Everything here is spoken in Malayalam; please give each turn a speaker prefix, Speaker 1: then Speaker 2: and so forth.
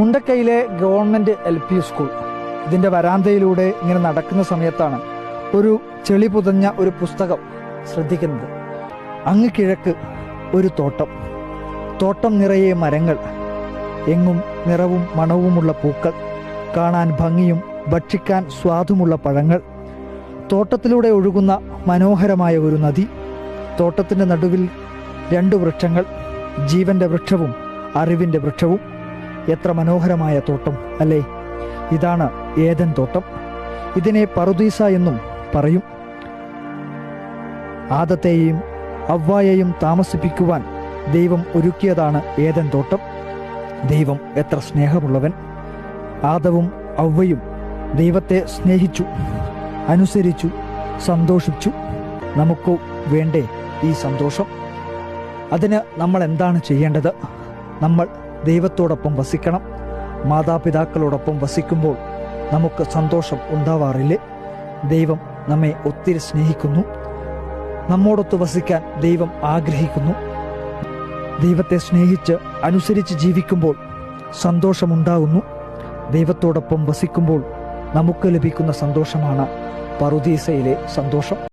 Speaker 1: മുണ്ടക്കൈയിലെ ഗവൺമെന്റ് എൽ പി സ്കൂൾ. ഇതിന്റെ വരാന്തയിലൂടെ ഇങ്ങനെ നടക്കുന്ന സമയത്താണ് ഒരു ചെളി പുതഞ്ഞ ഒരു പുസ്തകം ശ്രദ്ധിക്കുന്നത്. അങ്ങ് കിഴക്ക് ഒരു തോട്ടം. തോട്ടം നിറയെ മരങ്ങൾ. എങ്ങും നിറവും മണവുമുള്ള പൂക്കൾ. കാണാൻ ഭംഗിയും ഭക്ഷിക്കാൻ സ്വാദുമുള്ള പഴങ്ങൾ. തോട്ടത്തിലൂടെ ഒഴുകുന്ന മനോഹരമായ ഒരു നദി. തോട്ടത്തിന്റെ നടുവിൽ രണ്ട് വൃക്ഷങ്ങൾ. ജീവന്റെ വൃക്ഷവും അറിവിന്റെ വൃക്ഷവും. എത്ര മനോഹരമായ തോട്ടം അല്ലേ? ഇതാണ് ഏതൻ തോട്ടം. ഇതിനെ പറുദീസ എന്നും പറയും. ആദത്തെയും അവ്വായെയും താമസിപ്പിക്കുവാൻ ദൈവം ഒരുക്കിയതാണ് ഏതൻ തോട്ടം. ദൈവം എത്ര സ്നേഹമുള്ളവൻ. ആദവും അവ്വയും ദൈവത്തെ സ്നേഹിച്ചു അനുസരിച്ചു സന്തോഷിച്ചു. നമുക്ക് വേണ്ടേ ഈ സന്തോഷം? അതിന് നമ്മൾ എന്താണ് ചെയ്യേണ്ടത്? നമ്മൾ ദൈവത്തോടൊപ്പം വസിക്കണം. മാതാപിതാക്കളോടൊപ്പം വസിക്കുമ്പോൾ നമുക്ക് സന്തോഷം ഉണ്ടാവാറില്ലേ? ദൈവം നമ്മെ ഒത്തിരി സ്നേഹിക്കുന്നു. നമ്മോടൊത്ത് വസിക്കാൻ ദൈവം ആഗ്രഹിക്കുന്നു. ദൈവത്തെ സ്നേഹിച്ച് അനുസരിച്ച് ജീവിക്കുമ്പോൾ സന്തോഷമുണ്ടാകുന്നു. ദൈവത്തോടൊപ്പം വസിക്കുമ്പോൾ നമുക്ക് ലഭിക്കുന്ന സന്തോഷമാണ് പറുദീസയിലെ സന്തോഷം.